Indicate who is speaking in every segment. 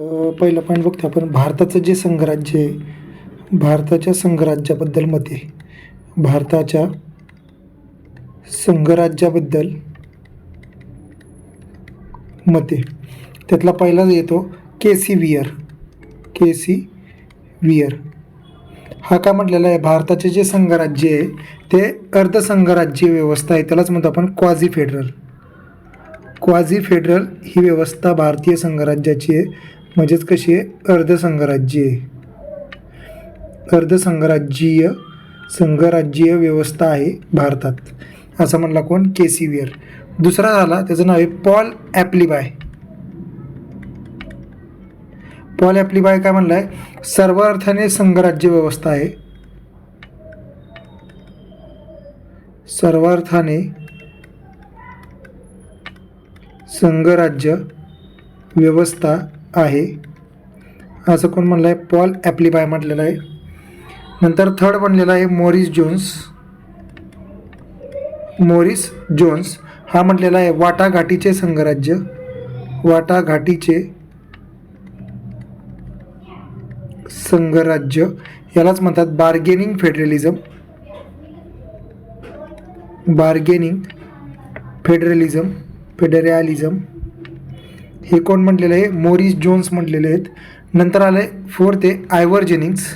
Speaker 1: पहिला पॉईंट बघतो आपण. भारताचं जे संघराज्य आहे भारताच्या संघराज्याबद्दल मते भारताच्या संघराज्याबद्दल मते त्यातला पहिला येतो K C Wheare K C Wheare हा का म्हटलेला आहे? भारताचे जे संघराज्य आहे ते अर्धसंघराज्य व्यवस्था आहे. त्यालाच म्हणतो आपण क्वाझी फेडरल क्वाझी फेडरल ही व्यवस्था भारतीय संघराज्याची आहे. म्हणजेच कशी आहे? अर्धसंघराज्य. अर्धसंघराज्यीय संघराज्यीय व्यवस्था आहे भारतात. असं म्हणला कोण? K C Wheare. दुसरा झाला त्याचं नाव आहे पॉल ॲप्लिबाय. पॉल ॲप्लिबाय काय म्हणलं आहे सर्व अर्थाने संघराज्य व्यवस्था आहे. सर्वार्थाने संघराज्य व्यवस्था आहे. असं कोण म्हणलं आहे पॉल ॲप्लिबाय म्हटलेलं आहे. नंतर थर्ड बनलेला आहे मोरिस जोन्स. Morris Johne's. हा म्हटलेला आहे वाटाघाटीचे संघराज्य. वाटाघाटीचे संघराज्य. यालाच म्हणतात bargaining federalism. Bargaining federalism. Federalism. हे कोण म्हटलेले आहे? मोरिस जोन्स म्हटलेले आहेत. नंतर आलं आहे फोर्थ आहे आयवर जेनिंग्स.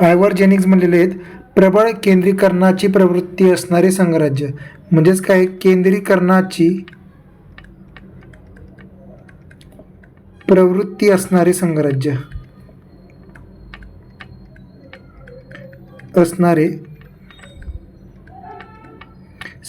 Speaker 1: आयवर जेनिंग्स म्हणलेले आहेत. प्रबळ केंद्रीकरणाची प्रवृत्ती असणारे संघराज्य. म्हणजेच काय? केंद्रीकरणाची प्रवृत्ती असणारे संघराज्य. असणारे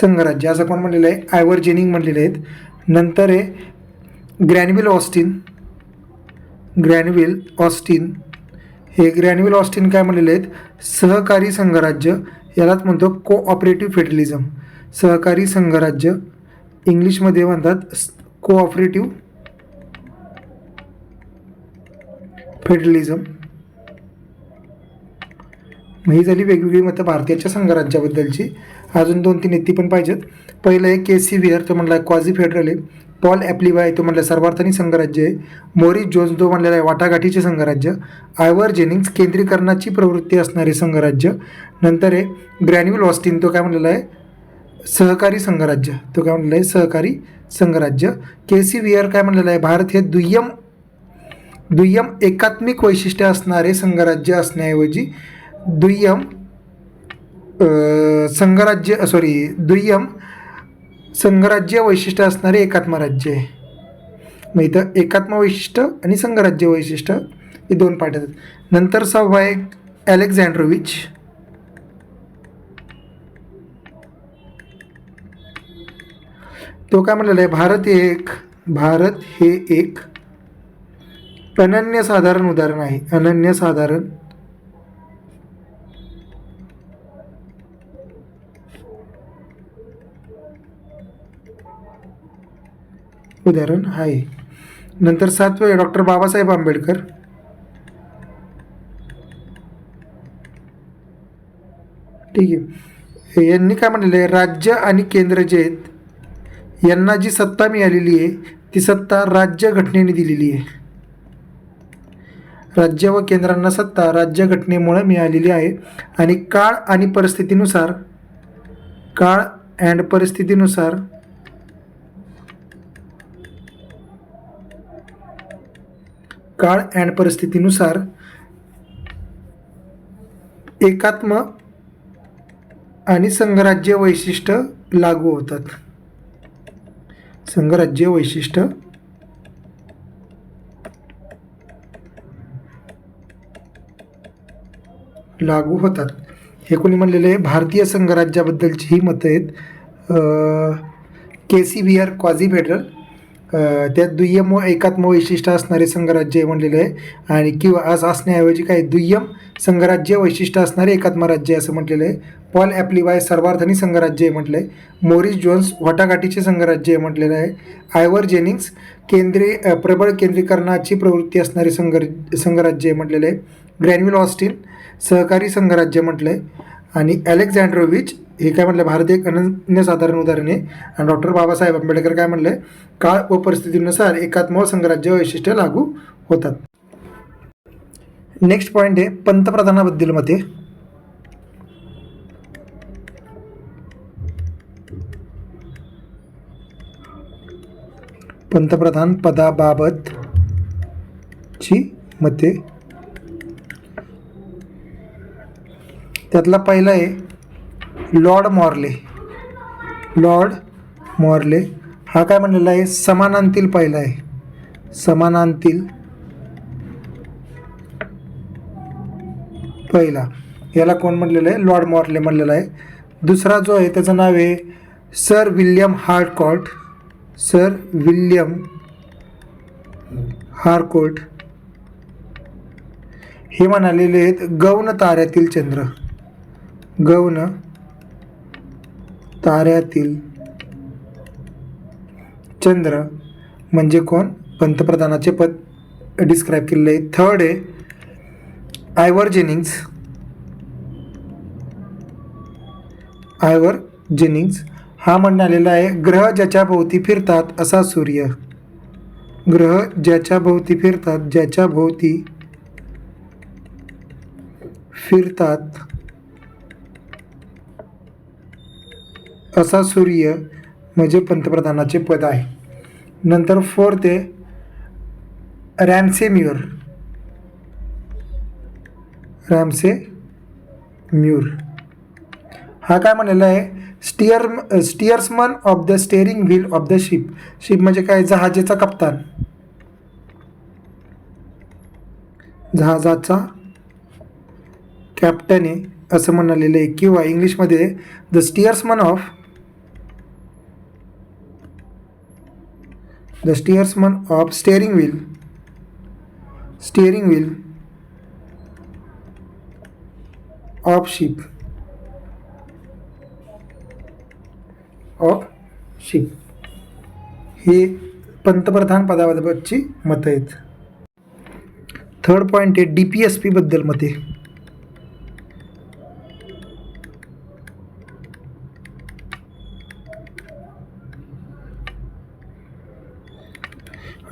Speaker 1: संघराज्य असं कोण म्हणलेलं आहे? आयवर जेनिंग म्हणलेले आहेत. नंतर आहे ग्रॅनविल ऑस्टिन ग्रॅनविल ऑस्टिन हे ग्रॅनविल ऑस्टिन काय म्हणलेले आहेत? सहकारी संघराज्य यालाच म्हणतो कोऑपरेटिव्ह फेडरलिझम सहकारी संघराज्य इंग्लिशमध्ये म्हणतात कोऑपरेटिव्ह फेडरलिझम ही झाली वेगवेगळी मतं भारतीयाच्या संघराज्याबद्दलची. अजून दोन तीन येती पण पाहिजेत. पहिलं आहे के सी व्हिअर तो म्हणला क्वाझी फेडरल आहे. पॉल ॲप्लिबाय तो म्हणला सर्वार्थानी संघराज्य आहे. मोरिस जोन्स तो म्हणलेला आहे वाटाघाटीचे संघराज्य. आयवर जेनिंग्स केंद्रीकरणाची प्रवृत्ती असणारे संघराज्य. नंतर आहे ग्रॅन्युअल ऑस्टिन तो काय म्हणलेला आहे? सहकारी संघराज्य. तो काय म्हणलेला आहे? सहकारी संघराज्य. के सी विअर काय म्हणलेलं आहे? भारत हे दुय्यम दुय्यम एकात्मिक वैशिष्ट्य असणारे संघराज्य असण्याऐवजी दुय्यम संघराज्य सॉरी दुय्यम संघराज्य वैशिष्ट्य असणारे एकात्म राज्य आहे. मग इथं एकात्म वैशिष्ट्य आणि संघराज्य वैशिष्ट्य हे दोन पाठ येतात. नंतर सहावा आहे ॲलेक्झांड्रोविच तो काय म्हणलेला आहे भारत हे एक भारत हे एक. अनन्यसाधारण उदाहरण आहे. अनन्यसाधारण उदाहरण आहे नंतर सातवे डॉक्टर बाबासाहेब आंबेडकर. ठीक आहे. यांनी काय म्हणलेलं आहे? राज्य आणि केंद्र जे आहेत यांना जी सत्ता मिळालेली आहे ती सत्ता राज्य घटनेने दिलेली आहे. राज्य व केंद्रांना सत्ता राज्य घटनेमुळे मिळालेली आहे आणि काळ आणि परिस्थितीनुसार काळ अँड परिस्थितीनुसार काळ अँड परिस्थितीनुसार एकात्म आणि संघराज्य वैशिष्ट्य लागू होतात. संघराज्य वैशिष्ट्य लागू होतात. हे कोणी म्हणलेले भारतीय संघराज्याबद्दलची ही मतं आहेत K C V R quasi federal त्यात दुय्यम व एकात्म वैशिष्ट्य असणारे संघराज्य हे म्हणलेलं आहे. आणि किंवा आज असण्याऐवजी काय दुय्यम संघराज्य वैशिष्ट्य असणारे एकात्म राज्य असं म्हटलेलं आहे. पॉल ॲप्लिबाय सर्वार्थनी संघराज्य हे म्हटलं आहे मोरिस जोन्स वाटाघाटीचे संघराज्य हे म्हटलेलं आहे. आयवर जेनिंग्स केंद्रीय प्रबळ केंद्रीकरणाची प्रवृत्ती असणारे संघ संघराज्य हे म्हटलेलं आहे. ग्रॅन्युल ऑस्टिन सहकारी संघराज्य म्हटलं आहे आणि अलेक्झांड्रोविच हे काय म्हटलं भारत एक अनन्यसाधारण उदाहरण आहे. आणि डॉक्टर बाबासाहेब आंबेडकर काय म्हणले? काळ व परिस्थितीनुसार एकात्म संघराज्य वैशिष्ट्य लागू होतात. नेक्स्ट पॉईंट आहे पंतप्रधानाबद्दल मते. पंतप्रधान पदाबाबत ची मते. त्यातला पहिला आहे लॉर्ड मॉर्ले. लॉर्ड मॉर्ले हा काय म्हणलेला आहे? समानांतील पहिला आहे. समानांतील पहिला. याला कोण म्हणलेलं आहे? लॉर्ड मॉर्ले म्हणलेला आहे. दुसरा जो आहे त्याचं नाव आहे sir William Harcourt sir William Harcourt हे म्हणालेले आहेत गौण ताऱ्यातील चंद्र. गौण ताऱ्यातील चंद्र म्हणजे कोण? पंतप्रधानाचे पद. डिस्क्राईब केलेले आहे. थर्ड आहे. आयवर जेनिंग्स आयवर जेनिंग्स हा म्हणालेला आहे ग्रह ज्याच्या भोवती फिरतात असा सूर्य. ग्रह ज्याच्या भोवती फिरतात ज्याच्या भोवती फिरतात असा सूर्य म्हणजे पंतप्रधानाचे पद आहे. नंतर फोर्थ आहे रॅमसे म्यूर. Ramsay mur. हा काय म्हणलेला आहे? Steer steersman of the steering wheel of the ship. Ship म्हणजे काय? जहाजेचा कप्तान. जहाजाचा कॅप्टन आहे असं म्हणालेलं आहे. किंवा इंग्लिशमध्ये the steersman of the steersman of steering wheel steering wheel of ship of ship हे पंतप्रधान पदाबाबतची मतं आहेत थर्ड पॉईंट आहे डी पी एस पीबद्दल मते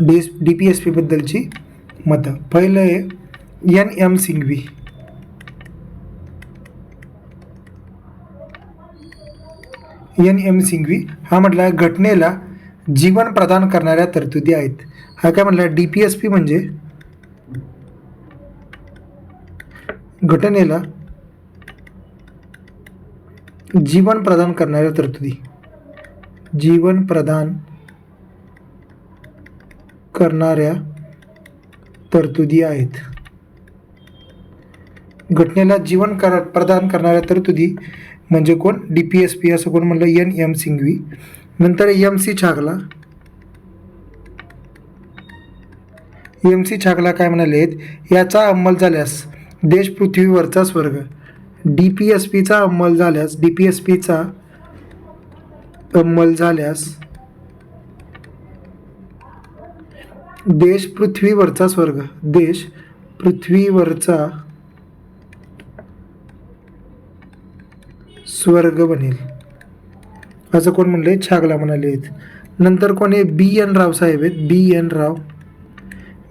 Speaker 1: डी डी पी एस पीबद्दलची मतं. पहिलं आहे N M Singhvi N M Singhvi हा म्हटला घटनेला जीवन प्रदान करणाऱ्या तरतुदी आहेत. हा काय म्हटला डी पी एस पी म्हणजे घटनेला जीवन प्रदान करणाऱ्या तरतुदी. जीवन प्रदान करणाऱ्या तरतुदी आहेत. घटनेला जीवन कर प्रदान करणाऱ्या तरतुदी म्हणजे कोण? डी पी एस पी असं कोण म्हणलं? एन. एम. सिंघवी. नंतर M. C. Chagla. M. C. Chagla काय म्हणाले आहेत? याचा अंमल झाल्यास देश पृथ्वीवरचा स्वर्ग. डी पी एस पीचा अंमल झाल्यास डी पी एस पीचा अंमल झाल्यास देश पृथ्वीवरचा स्वर्ग. देश पृथ्वीवरचा स्वर्ग बनेल. असं कोण म्हणले छागला म्हणाले आहेत. नंतर कोण आहे? बी एन राव साहेब आहेत. बी एन राव.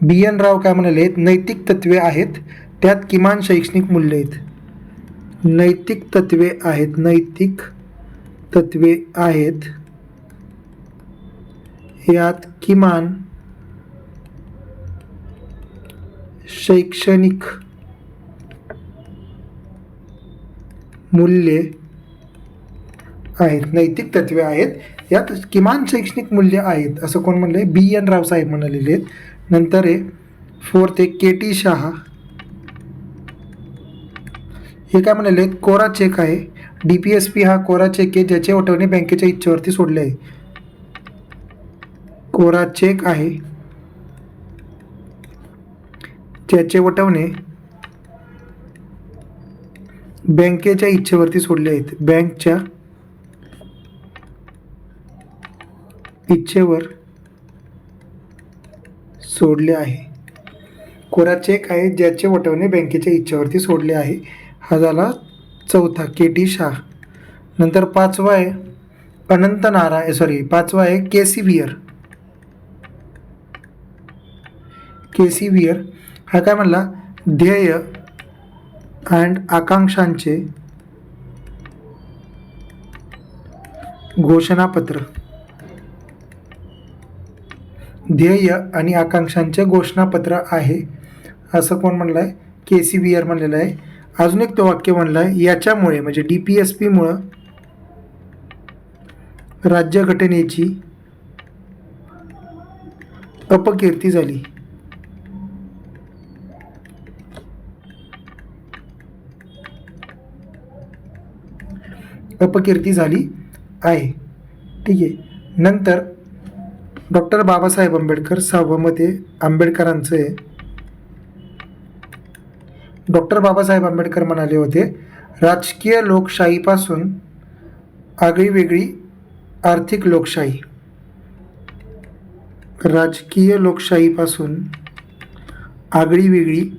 Speaker 1: बी एन राव काय म्हणाले आहेत? नैतिक तत्वे आहेत. त्यात किमान शैक्षणिक मूल्य आहेत. नैतिक तत्वे आहेत. नैतिक तत्वे आहेत. यात किमान शैक्षणिक मूल्ये आहेत नैतिक तत्वे आहेत. यात किमान शैक्षणिक मूल्य आहेत असं कोण म्हणलं आहे बी. एन. राव साहेब म्हणालेले आहेत. नंतर आहे फोर्थ आहे के. टी. शहा. हे काय म्हणाले आहेत? कोरा चेक आहे. डी पी एस पी हा कोरा चेक आहे ज्याचे वटवणे बँकेच्या इच्छेवरती सोडले आहे. कोरा चेक आहे. त्याचे वटवणे बँकेच्या इच्छेवरती सोडले आहेत. बँकच्या इच्छेवर सोडले आहे. कोरा चेक आहे ज्याचे वटवणे बँकेच्या इच्छेवरती सोडले आहे. हा झाला चौथा के टी शाह. नंतर पाचवा आहे अनंत नारायण सॉरी पाचवा आहे K C Wheare K C Wheare हा काय म्हणला? ध्येय अँड आकांक्षांचे घोषणापत्र. ध्येय आणि आकांक्षांचे घोषणापत्र आहे. असं कोण म्हणलं आहे के सी बी आर म्हणलेलं आहे. अजून एक तो वाक्य म्हणलं आहे याच्यामुळे म्हणजे डी पी एस पीमुळं राज्यघटनेची अपकीर्ती झाली. अपकीर्ती झाली आहे. ठीक आहे. नंतर डॉक्टर बाबासाहेब आंबेडकर सहावं मत आंबेडकरांचं आहे. डॉक्टर बाबासाहेब आंबेडकर म्हणाले होते राजकीय लोकशाहीपासून आगळी वेगळी आर्थिक लोकशाही. राजकीय लोकशाहीपासून आगळी वेगळी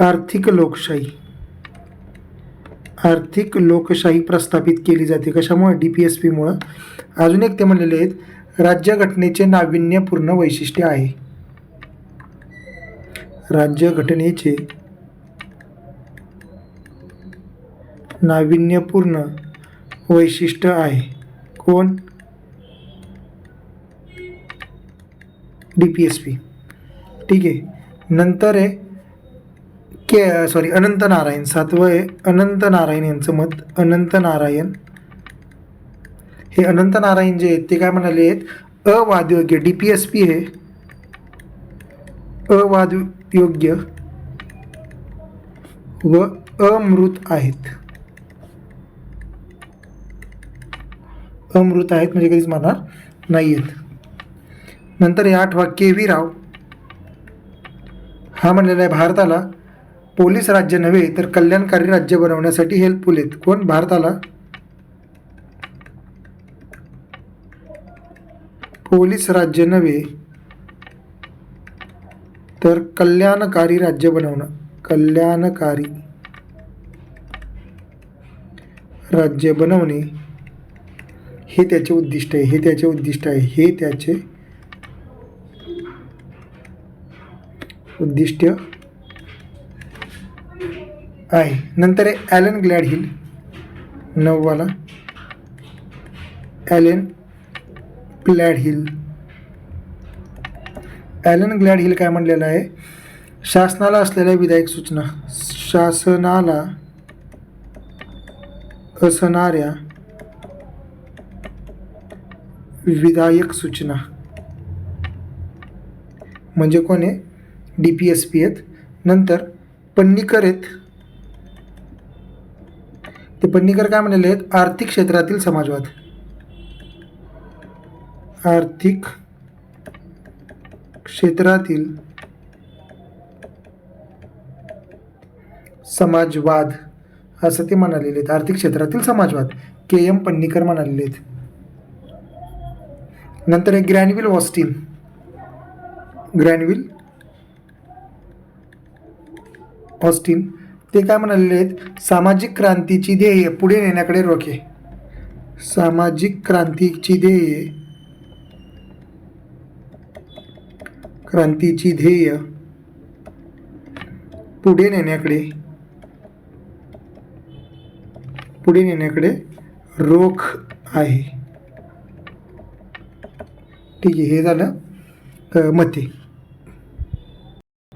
Speaker 1: आर्थिक लोकशाही. आर्थिक लोकशाही प्रस्थापित केली जाते. कशामुळे? डी पी एस पीमुळं अजून एक ते म्हणलेले आहेत राज्यघटनेचे नाविन्यपूर्ण वैशिष्ट्य आहे. राज्यघटनेचे नाविन्यपूर्ण वैशिष्ट्य आहे. कोण? डी पी एस पी ठीक आहे. नंतर आहे के सॉरी अनंत नारायण सातवं आहे अनंत नारायण यांचं मत अनंत नारायण हे अनंत नारायण जे आहेत ते काय म्हणाले आहेत? अवादयोग्य डी पी एस पी हे. अवादयोग्य व अमृत आहेत. अमृत आहेत म्हणजे कधीच म्हणणार नाही आहेत नंतर हे आठवा के व्ही राव. हा म्हणलेला आहे भारताला. पोलीस राज्य नव्हे तर कल्याणकारी राज्य बनवण्यासाठी हेल्पफुल आहेत कोण? भारताला? पोलीस राज्य नव्हे तर कल्याणकारी राज्य बनवणं. कल्याणकारी राज्य बनवणे हे त्याचे उद्दिष्ट आहे हे त्याचे उद्दिष्ट आहे हे त्याचे उद्दिष्ट आहे. नंतर आहे ॲलन ग्लॅड हिल नववाला. Alan Gledhill Alan Gledhill काय म्हणलेलं आहे? शासनाला असलेल्या विधायक सूचना. शासनाला असणाऱ्या विधायक सूचना. म्हणजे कोण आहे? डी पी एस पी आहेत. नंतर पन्नीकर आहेत. ते पन्नीकर काय म्हणाले आहेत? आर्थिक क्षेत्रातील समाजवाद. आर्थिक क्षेत्रातील समाजवाद असं ते म्हणालेले आहेत. आर्थिक क्षेत्रातील समाजवाद. के. एम. पन्नीकर म्हणालेले आहेत. नंतर एक ग्रॅनविल ऑस्टिन. Granville Austin. ते काय म्हणाले आहेत? सामाजिक क्रांतीची ध्येय पुढे नेण्याकडे रोखे. सामाजिक क्रांतीची ध्येय. क्रांतीची ध्येय. पुढे नेण्याकडे. पुढे नेण्याकडे रोख आहे. ठीक आहे हे झालं मते.